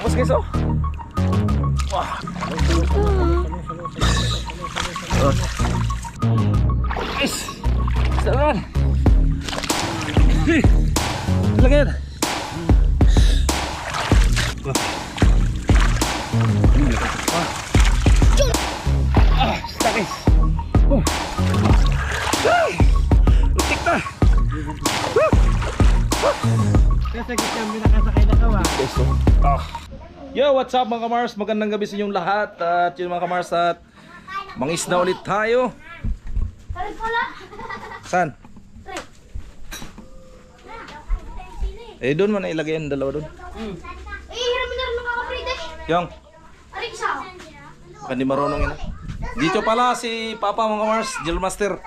Tapos guys oh. Wah. Isa naman. Talaga yan. Ah, guys. Oh. Ay! Lutik na. Kasi kita mo nakasakay na kawa. Guys, oh. Ah. Yo, what's up mga kamars? Magandang gabi sa inyong lahat. At yun mga kamars at mangisda ulit tayo. Saan? Eh, doon man ilagay yung dalawa doon. Eh, hiram na rin ng kakapride. Yung, Arik isa. hindi marunong yun. Dito pala si Papa mga kamars, Jill Master.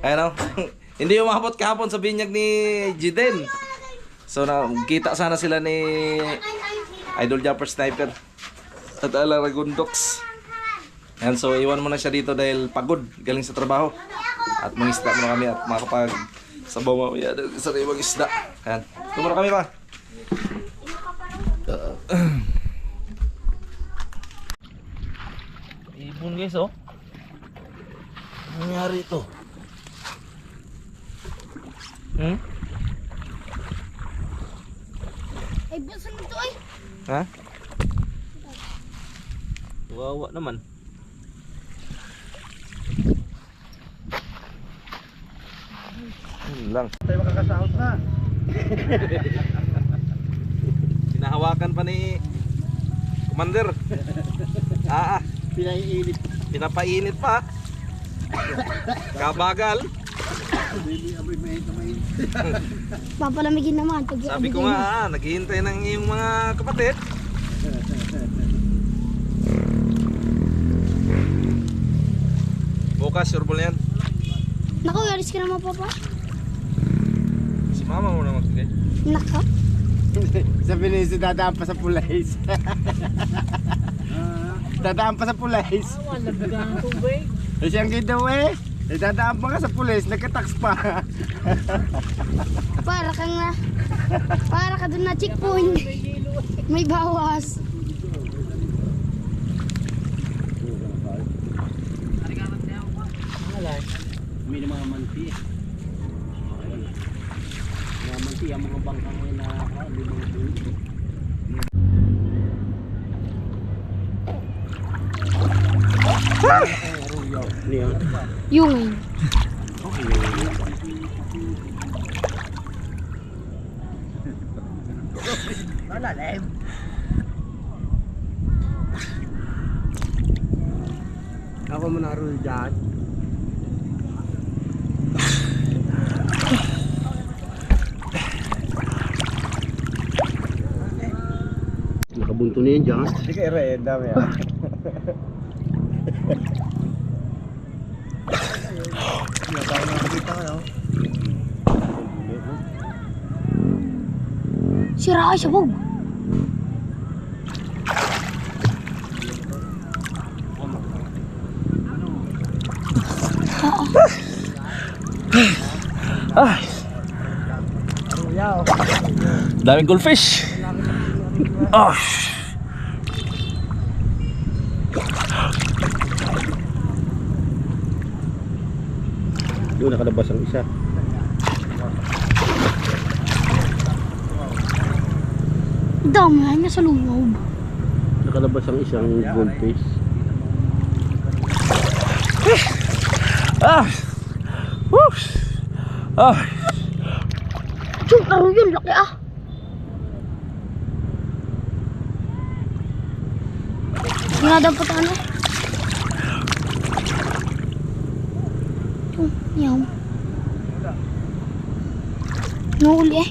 Ayan o. hindi umabot kahapon sa binyag ni Jiden. So, na, kita sana sila ni Idol Jumper Sniper. At ala Ragundox. Ayan, so iwan mo na siya dito dahil pagod, galing sa trabaho. At mangisda muna kami at makapag sabaw mamaya sa ibang isda. Ayan, ito muna kami pa. Ibon guys oh. Ano nangyari ito? Hmm? Nito ay. Ha? Wawa naman. Yun lang. Tayo makakasahot na. Pinahawakan pa ni Commander. Ah, ah. Pinaiinit. pinapainit pa. Kabagal. Hindi amoy may kamay. Papalamigin naman. Pag Sabi ko nga, ah, naghihintay ng iyong mga kapatid. Bukas, sure ball yan. Naku, yaris ka naman papa. Si mama mo na magbigay. Naka. Sabi ni si dadaan pa sa pulays. dadaan pa sa pulays. Wala bigang tubig. Eh siyang giveaway. Eh dadaan pa ka sa pulays, nagka-tax pa. Para kang na. Para ka dun na checkpoint. May bawas. Wala. May mga manti. Mga manti, ang mga bangkang na hindi mga tulo. Niya. Yung. Wala lem. Ako mo naroon dyan. Nakabunto na yan dyan. Hindi ka ere, dami ah. Sira ay sabog. Ay! Daming goldfish! Oh! Doon nakalabas ang isa. Dami ay nasa loob. Nakalabas ang isang goldfish. Ah! Woo! Ah! Chum, laro yun. Laki ah. Ginadampot ano? Chum, yaw. Nahuli eh.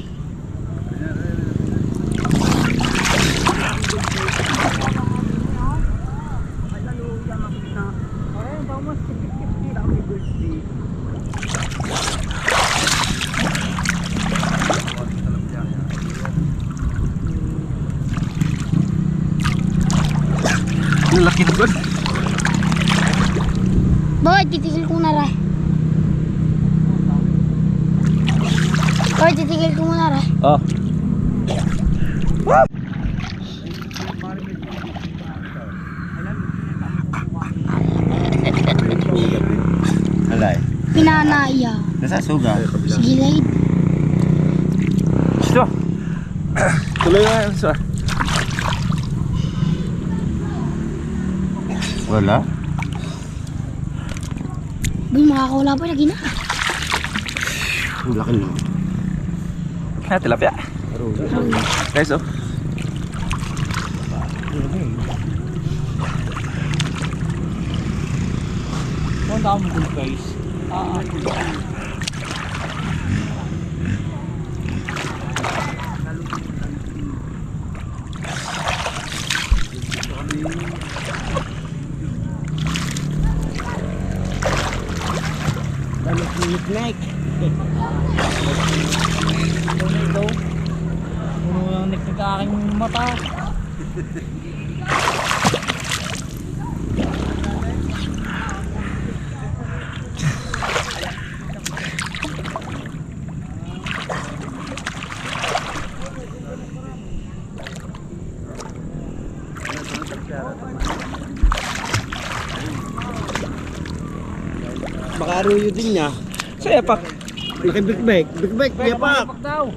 Na ba? Bakit titigil ko na ra? Bakit titigil ko na ra? Oh. Alay. Pinanaya. Nasa suga. Sa gilid. Ito. Tuloy na yan, sir. Wala. Uy, makakawala pa na gina. Ang laki no. Ha, tilapia. Guys, oh. Puno Baka aruyo din niya. Saya pa. Laki big Big bag, kuya pak. daw.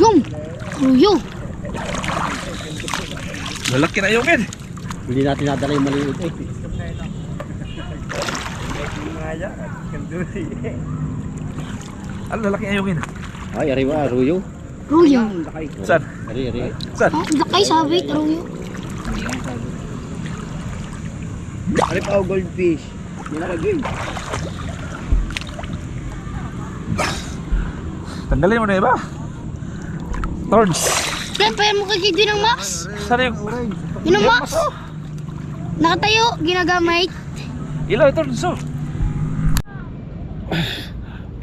Yung! Ruyo! Lalaki na yung kin. Hindi natin nadala yung maliit eh. Ano lalaki na yung kin? Ay, ariwa, aruyo. Ruyo! Saan? Ari, ari. Saan? Ha? Lakay sabit, ruyo. Ari pa goldfish. Nilagay. Tanggalin mo na iba. Tords. Siyempre, mo kagig din ng Max. Saan yung... Yun Max. Nakatayo, ginagamit. Ilaw, Tords, oh.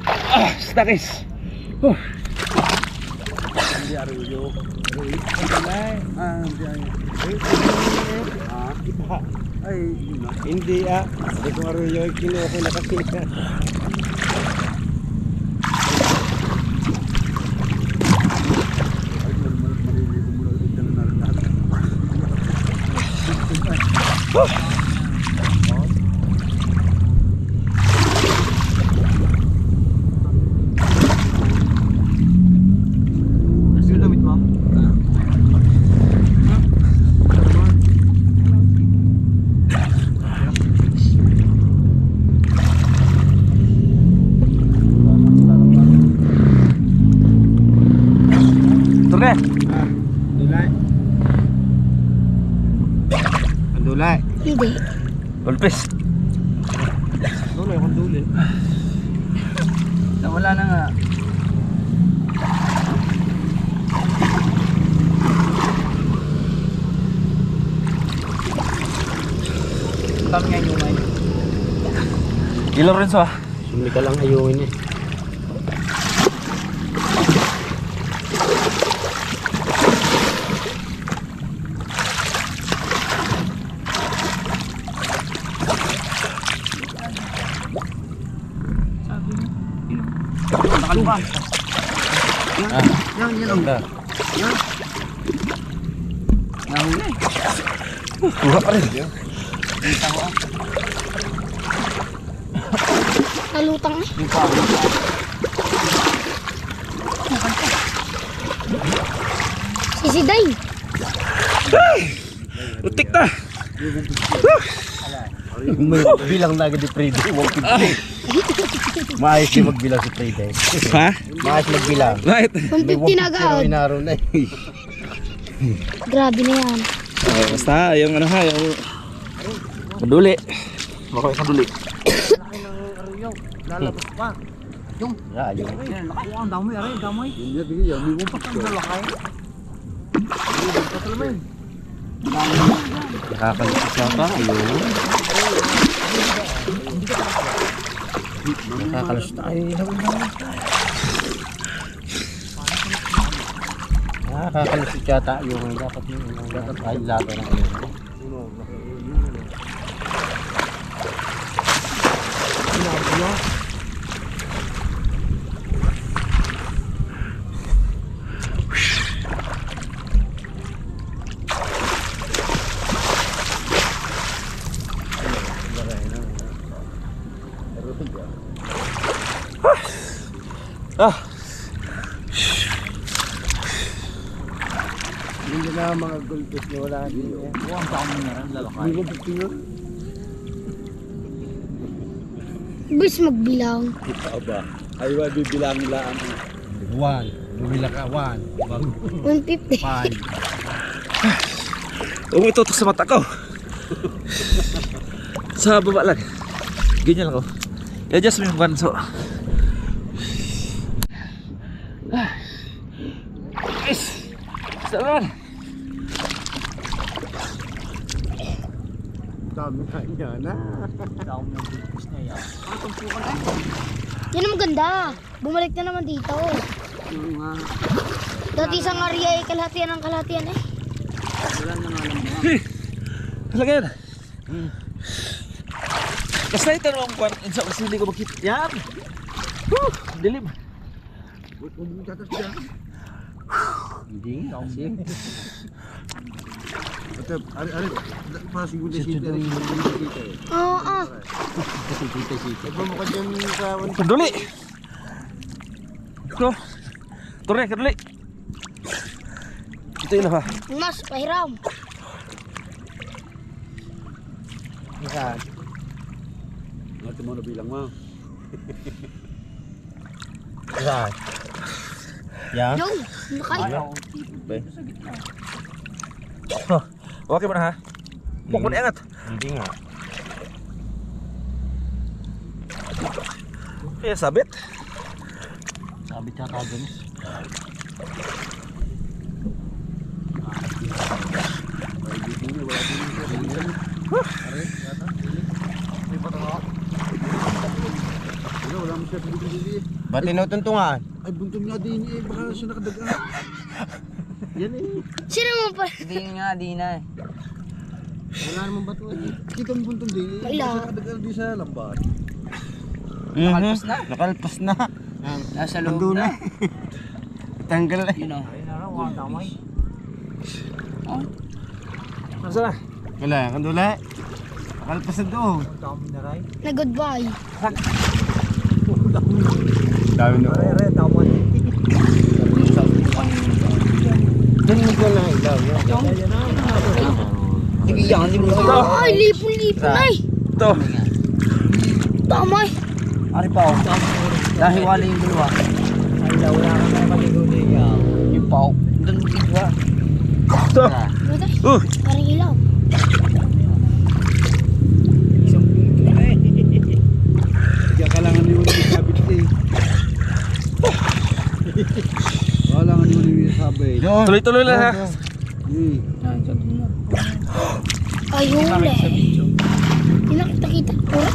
Ah, stakis. Oh. Ay, hindi ah. Hindi ko aruyo. Kinuha ko na kasi. Turne. Dulay. Ang dulay. Hindi. Golpes. Dulay, kung dulay. Nawala na nga. Dami nga yung may. Ilaw rin so ah. Sumli ka lang ayungin eh. Nakalba. Yan, yan ang. Nahuli. Kuha pa rin. Kalutang eh. Yung pa. Sisiday. Utik na. Bilang na agad ni Freddy. 150. Maayos din magbilang si Freddy. Ha? Maayos magbilang. Right. Kung 50 na agad. inaro na eh. Grabe na yan. Oh, basta yung ano ha, yung kaduli. Baka yung kaduli. Lalabas pa. Ya, ayun. Yan, laki. Ang dami, aray, ang dami. Hindi, hindi. May wumpak Ang lalaki. Nakakalipis na pa. Ayun. Nakakalas tayo. Nakakalas yata yung dapat yung dapat ay laga ng ano. Ah, Hindi goldfish na wala dito. Oo, ang dami na rin, lalakay. Hindi na tingnan. Bis magbilang. Ikaw ba? Ay, wa bibilang nila ang One. Bumila ka, one. 150. Five. umitutok sa mata ko. sa baba lang. Ganyan lang ako. I-adjust mo yung ganso. Ah. Yes. Salamat. Dami ka niya na. Dami ng bigpis na yan. Yan ang maganda. Bumalik na naman dito. Oo nga. Dati sa area ay kalahatian ng kalahatian eh. Wala na nga lang mga. Talaga yan. Basta ito naman kwan. Insa kasi hindi ko makita. Yan. Whew, dilim. Huwag mo tatas dyan. Hindi. Kasi. Ito, ari, ari. Para siguro si Tita. Oo, ah. Kasi Tita Sita. Ito mo ka dyan sa... Kaduli. Ko. Tore, kaduli. Ito yun ha. Mas, pahiram. Saan? Ito mo na bilang mo. Saan? Yan? Yung, nakay. Oh, okay mo na ha. Huwag mo na iangat. Hindi nga. Kaya sabit. Sabi ka kagano. Wala mo siya pinipili. Ba't tinutuntungan? Ay, buntong nga din eh. Baka siya nakadagaan. Yan eh. Sino mo pa? Hindi nga, di na eh. Wala naman bato eh. Kita mo buntong din eh. Wala. Nakadagaan di sa lambat. Nakalpas na. Nakalpas na. Nasa loob Nandun na. na. Tanggal na. Yun o. Ayun na raw, ang damay. Nasa na? Wala, kandula. Nakalpas na doon. Ang dami na rin. Na goodbye. Dami na. Ko na ilaw. Ayan na. Hindi yan, hindi mo. Ay, lipon-lipon ay. Ito. Damay. Ari pa oh. Dahil wala yung dalawa. Ay, wala ka na maliguli yan. Yung pao. Doon mo tigwa. Ito. Uh. Parang ilaw. Eh. Kailangan niyo yung sabit eh. Doon. Tuloy-tuloy lang ha. Eh. Yan. Ay, huli. Sa video. Hindi nakita-kita. Oh,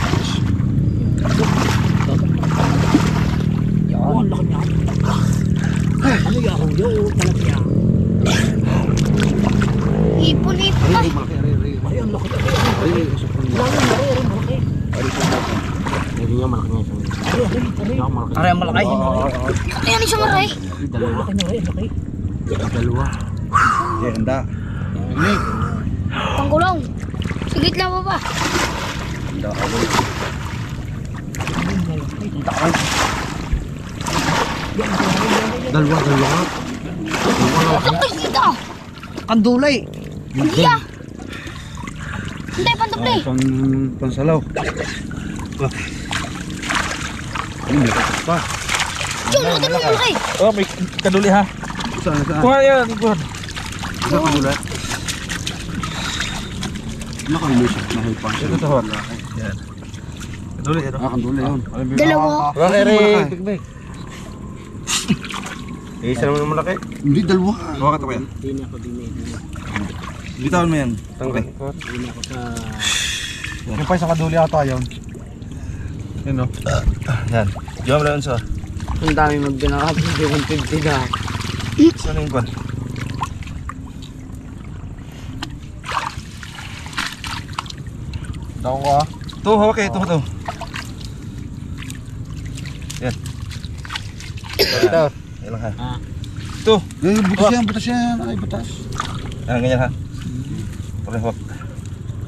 Yan, ang laki niya. Ano yung ako? Yung malaki niya. Ipon-ipon ay. Malaki, ari. Ay, ang laki niya. Ari, usap ko niya. Na malaki. Ari, Hindi nga malaki nga siya. Ay, ay, ay. Malaki. Ang malaki. Ayan isang aray. Dalawa. Na. Dalawa. Ganda. Ini. Pangkulong. Sigit lang ba ba? Dalawa, dalawa. Ay, kita. Kandulay. Hindi ah. Hindi, pantuplay. Pang, pansalaw. Ah. Ini, pa. Diyan, natin mo malaki. Oh, may kaduli ha. Saan, saan? Kuha yan. Kuha. Isa pa ulit. Nakainis. Nahipa. Ito sa hot. Yan. Kaduli ano? Ah, kandula yun. Dalawa. Malaki, Malaki. Eh, isa naman malaki. Hindi, dalawa. Hawakan ko yan. Hindi na ako dinay. Bitawan mo yan. Okay. Hindi na ako sa... Yung pa isang kaduli ata yun. Yun o. Yan. Diyan mo lang sa. Ang dami magbinakap. 150 na. Saan yung kwan? Ka. Ito, hawak eh. Ito, ito. Yan. Ito. Yan lang ha. Ah. Ito. Eh, butas yan, butas yan. Ay, butas. Ah, ganyan ha. Pare, hawak.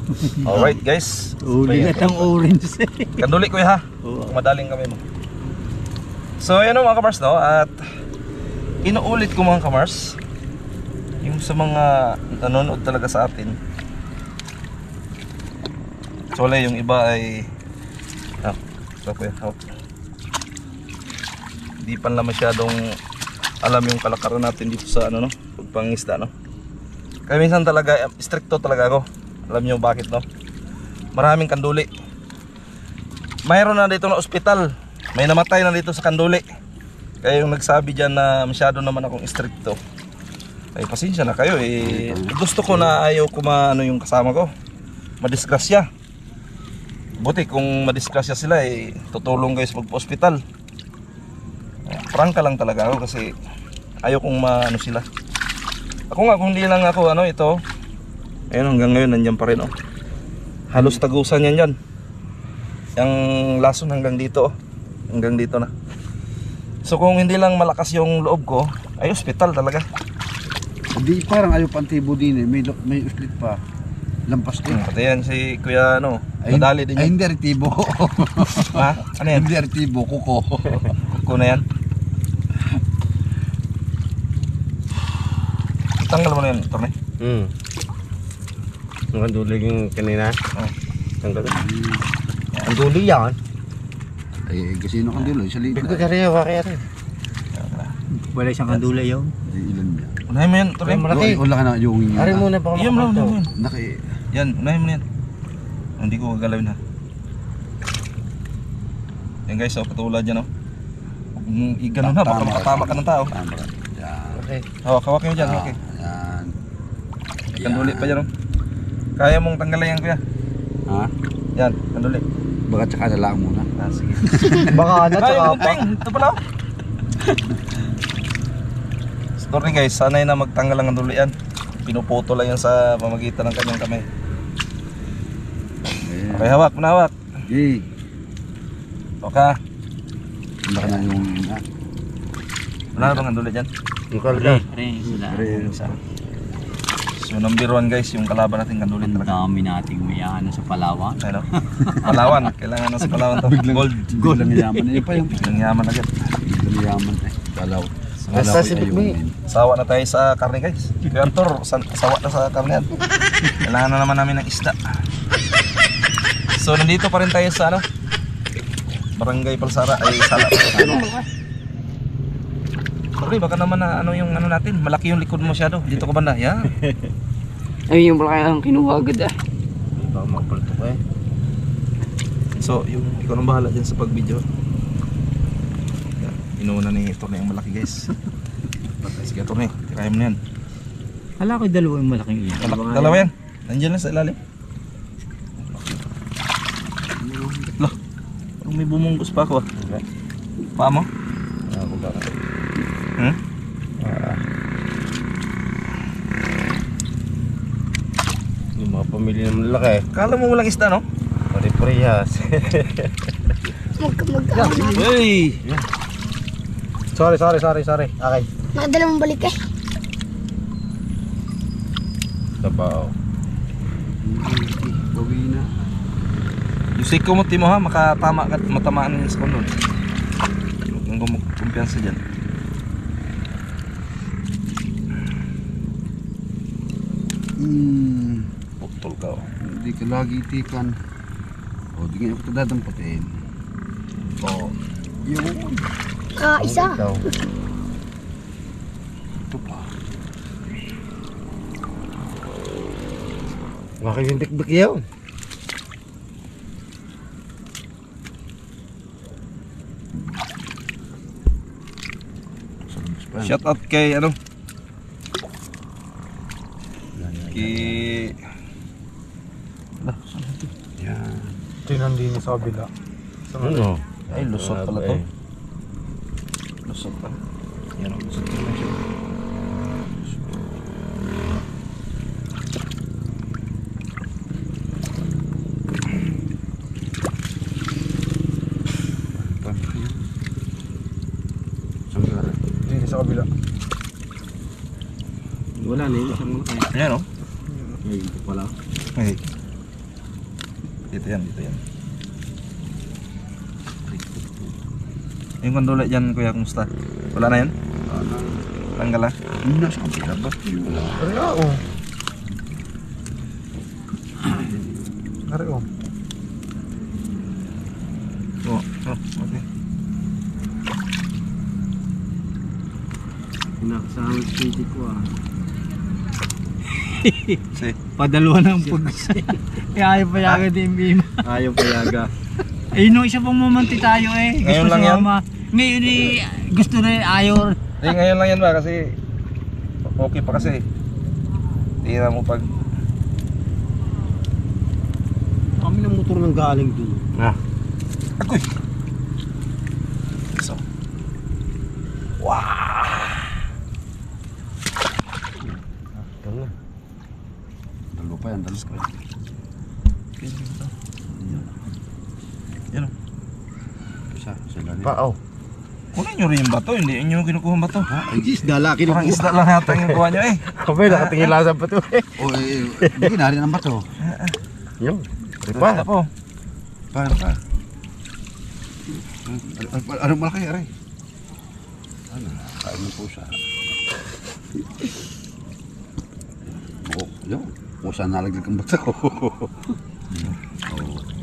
Alright guys. Uli na ng orange. Kanduli ko ha. Madaling kami mo. So ayan o mga kamars no. At inuulit ko mga kamars. Yung sa mga nanonood talaga sa atin. Wala yung iba ay ah, so kuya, hawak. Hindi pa nila masyadong alam yung kalakaran natin dito sa ano no, pagpangisda no. Kaya minsan talaga stricto talaga ako. Alam niyo bakit no? Maraming kanduli. Mayroon na dito na ospital. May namatay na dito sa kanduli. Kaya yung nagsabi diyan na masyado naman akong stricto. Ay pasensya na kayo eh. Gusto ko na ayaw ko maano yung kasama ko. Madisgrasya. Buti kung madisgrasya sila eh tutulong kayo sa pagpa-ospital. Eh, Prangka lang talaga ako kasi ayaw kong maano sila. Ako nga kung hindi lang ako ano ito. Ayun hanggang ngayon nandiyan pa rin oh. Halos tagusan yan yan. Yung lason hanggang dito oh. Hanggang dito na. So kung hindi lang malakas yung loob ko, ay ospital talaga. Hindi, parang ayaw pantibo din eh. May, may uslit pa. Lampas din. Hmm, pati yan si Kuya ano, Ay, nadali din ay, hindi retibo. Ha? Ano yan? hindi retibo, kuko. Kuko na yan. Tanggal mo na yan, Torne. Hmm. Ang kandulig yung kanina. Oh. Ang Ang dulig yan. Ay, kasi sino kang dilo? Sa liit Bigko na. ka rin. Wala siyang kandula yun. Ay, ilan niya? Unahin mo yan, Torne. Malaki. Wala- Wala ka na yung yun. Ari muna pa Iyan mo lang, unahin mo yan. Naki, Yan, unahin mo yan. Hindi ko gagalawin ha. Yan guys, oh, katulad yan oh. Huwag mong i-ganon ha, baka Tama. makatama ka ng tao. tama ka. Yan. Okay. Hawak, hawak nyo dyan, hawak eh. Yan. Kanduli pa dyan oh. Kaya mong tanggalan yan kuya. Ha? Yan, kanduli. Baka tsaka na lang muna. Ah, sige. Baka ano, tsaka gunting, ito pala. Story guys, sanay na magtanggal ang kanduli yan. Pinuputo lang yan sa pamagitan ng kanyang kamay. Ayan. Okay, hawak, manahawak. Okay. Okay. Wala ka na yung? Wala na bang kanduli dyan? Ang kalda. Rin sila. Pero, Isa. So number one guys, yung kalaban natin kanduli Ang talaga. dami nating may ano sa Palawan. Ano? Palawan, kailangan na sa Palawan to. Gold. Gold ang yaman. Eh, pa yung Biglang yaman agad. biglang yaman eh. Galaw. Basta si Bigmi. Sawa na tayo sa karne guys. Kuya Arthur, san- sawa na sa karne yan. Kailangan na naman namin ng isda. So nandito pa rin tayo sa ano? Barangay Palsara ay sala. Sorry, baka naman na ano yung ano natin, malaki yung likod mo masyado. Dito ka banda, yan. Ay, yung pala kayang kinuha agad ah. Baka makapalto ka eh. So, yung ikaw nang bahala dyan sa pag-video. Inuuna ni Torne ang malaki guys. Sige Torne, tirahin mo na yan. Hala ko dalawa yung malaking iyan. Malaki, dalawa yan. Nandiyan lang sa ilalim. Lah, parang may bumunggos pa ako ah. Paa mo? Ako ba? Hmm? Yung mga lalaki. Kala mo walang isda no? Pare-parehas. Mag, mag, ano, Hey! sorry, sorry, sorry, sorry. Okay. nakadalawang balik eh. Sabaw. Bawi na. Yung siko mo Timo ha, makatama ka, matamaan yung sa doon. Huwag kang gumag- kumpiyansa dyan. Hmm. Putol ka oh. Hindi ka lagi itikan. O, di nga ako dadampatin. Oo. Yun. Ah, isa. Ikaw. Ito pa. Bakit yung bikbik yun? Shout out kay ano? Kay... Ito? Yan. Ito yung nandini sa kabila. Ano? Ay, lusot pala to. Lusot pala. Yan o, lusot pala siya. Hindi sa kabila. Wala na yun. Isang mga kaya. Ayan o. Ay, ito pala. Ay. Dito yan, dito yan. Yung kandula dyan, kuya, kumusta? Wala na yan? Tanggal ah. Hindi na sa kabila ba? Kaya oh. Kaya oh. Oo, oh, okay. Speedy ko ah. Si, Padalawa ng pugs. Eh, ayaw pa yaga din Bima. Ayaw payaga. Ayun nung isa pang mamanti tayo eh. Gusto Ngayon lang yan? sumama. Ngayon eh, gusto na eh, ayaw. Hindi, ngayon lang yan ba? Kasi, okay pa kasi. Tira mo pag... Kami ng motor nang galing dun. Ah. Agoy! So. Dalawa pa yan, dalawa. Yan o. Isa, sa ilalim. Paaw. Kunin nyo rin yung bato, hindi nyo kinukuha ang bato. Ay, isda laki na Parang isda lang yata yung kuha nyo eh. Kami, nakatingin lang sa bato eh. O, eh, bigyan na rin ang bato. Yung. Pa? po. Pa, pa. Ano, ano malaki, aray? Ano, kain ng pusa. Oo, yun. Pusa nalaglag ang bato. Ba,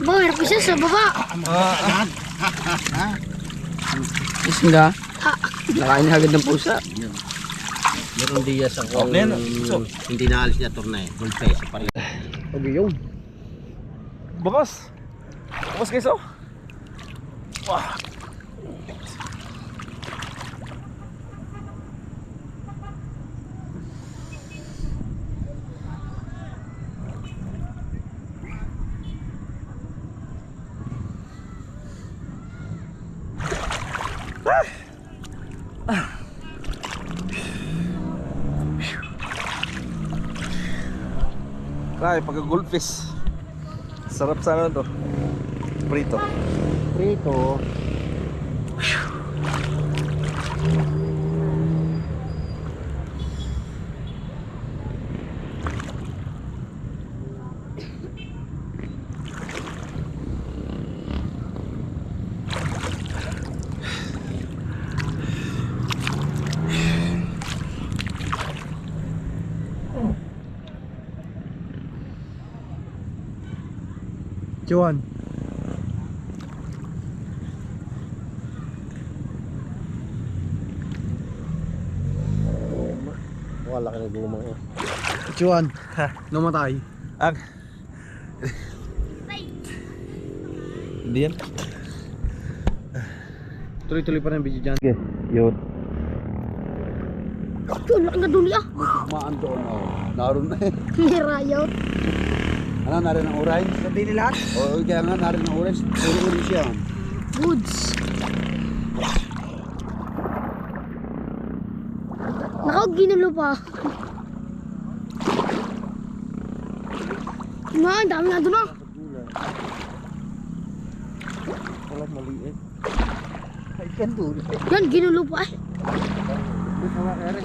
meron pa siya sa baba. Isda. Nakain na agad ng pusa. Meron diya sa. So, hindi naalis niya turna eh. Gulpe sa parin. Pag yun. Bukos. Bukos guys oh. Wah. Ay, pagka goldfish. Sarap sana to. Prito. Prito. Juan. Wala ka na gumang eh. Juan. Namatay. Ang... Hindi yan. Tuloy-tuloy pa rin video dyan. Okay, yun. Yun, laki na duli ah. Maan doon, oh. Naroon na eh. May rayot. Ano, narin ang orange? Sabi ni lahat? Oo, kaya nga, narin ang orange. Uri-uri siya. Goods. Nakaw, ginulo pa. Nga, ang dami nga doon ah. Wala maliit. Yan, ginulo pa eh. Ano?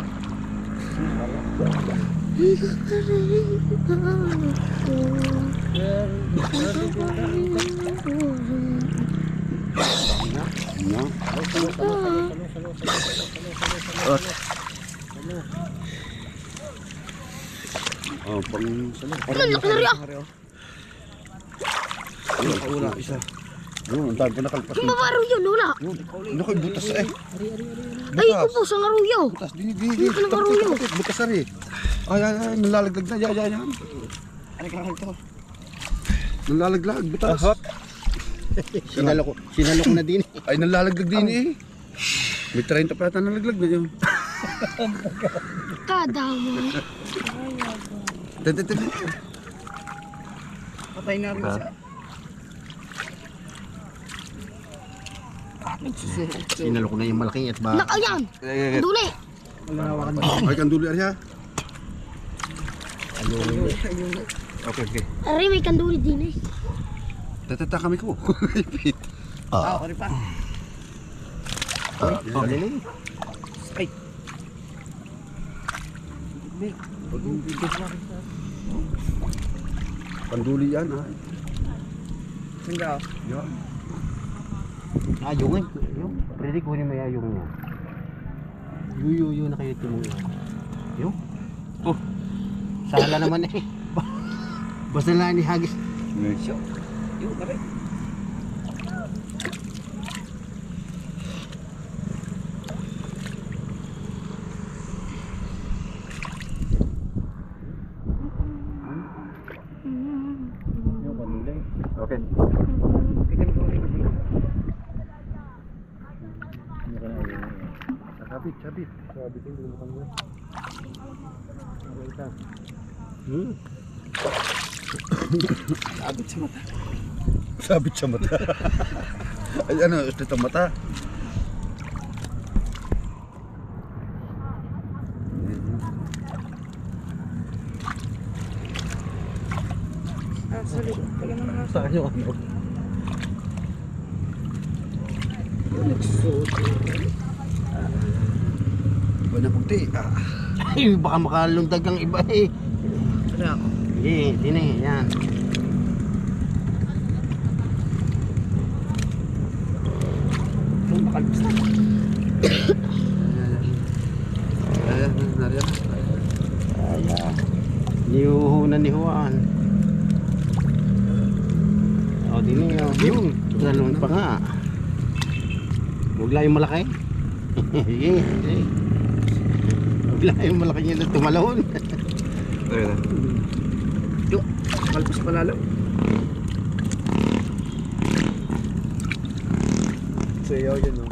Oh, pang salo. Ano, na rin ah. Wala, isa. Yun, ang dami pa nakalpas. Yung babaro yun, wala. Ano ko'y butas eh. Ay, ito po, sa ngaruyo. Butas, dini, dini, dini. Ka ng takot, Butas ari. Ay, ay, ay, nalalaglag na. Yan, yan, yan. Ano ka ito? Nalalaglag, butas. Ahot. sinalo ko. Sinalo na din eh. Ay, nalalaglag din eh. May 30 pa nalaglag na yun. Kadawa. Tete, tete. Patay na rin siya. Sinalo ko na yung malaking at ba? Nakayan! Duli! Ay, kanduli rin siya. Ayun. Ayun. Okay, okay. Aray, may kanduli din eh. Tatata kami ko. Ipit. Ah, okay pa. Galing. Kanduli yan ha. Hindi ako. Yan. Ah, yung yung. Pwede kunin mo yung yung niya. Yung nakayuti mo yun. Yung? Oh. Sala naman eh. Basta lang ni Hagis. Yung, kare. Okay. Sabit, sabit. Sabit yung lumukan mo. Hmm. Abot sa mata. Sabit sa mata. Ay, ano, ito ang mata. Saan yung ano? Iba na puti. Ah. Ay, baka makalundag ang iba eh. Ano ako? Eh, sini, yan. Makalbos na. Ayan, nariyan. Kaya, niuhunan ni Juan. O, di niyo. Yun, galon pa nga. Huwag lang yung malaki. Sige. Huwag lang yung malaki niya na tumalon. Ayun. Makalbos pa lalo. Sayaw yun, no?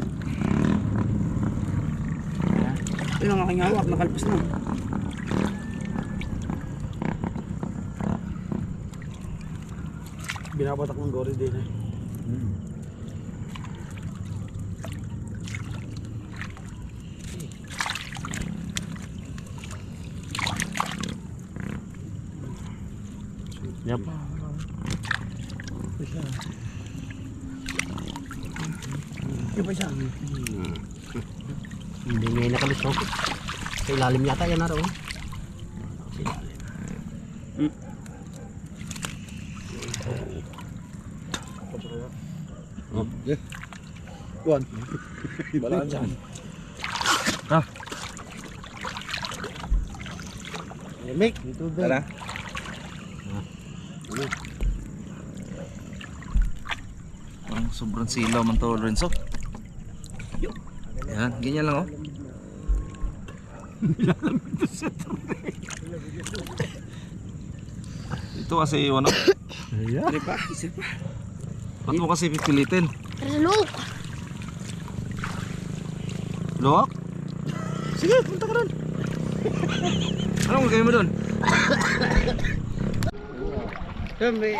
Yun ang aking hawak. Nakalbos na. Binabatak ng gory din eh. Yep. Yung pa isa. Hindi nga yung nakalusok. Sa ilalim yata yan naroon. Sa ilalim. Oh, yeah. One. Balaan dyan. Lemik, dito ba? Tara. Ang sobrang silaw man to, Lorenzo. Yan, ganyan lang oh. Ito kasi ano, Ano pa? Isa pa. ba't mo kasi pipilitin? Relo! Lock? Sige, punta ka doon. Anong gagawin mo doon?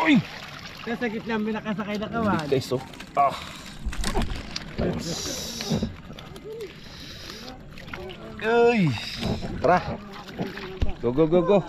Uy! Nasa gitna may nakasakay na kawan. Guys, oh. Ah. Ay. Tara. Go, go, go, go.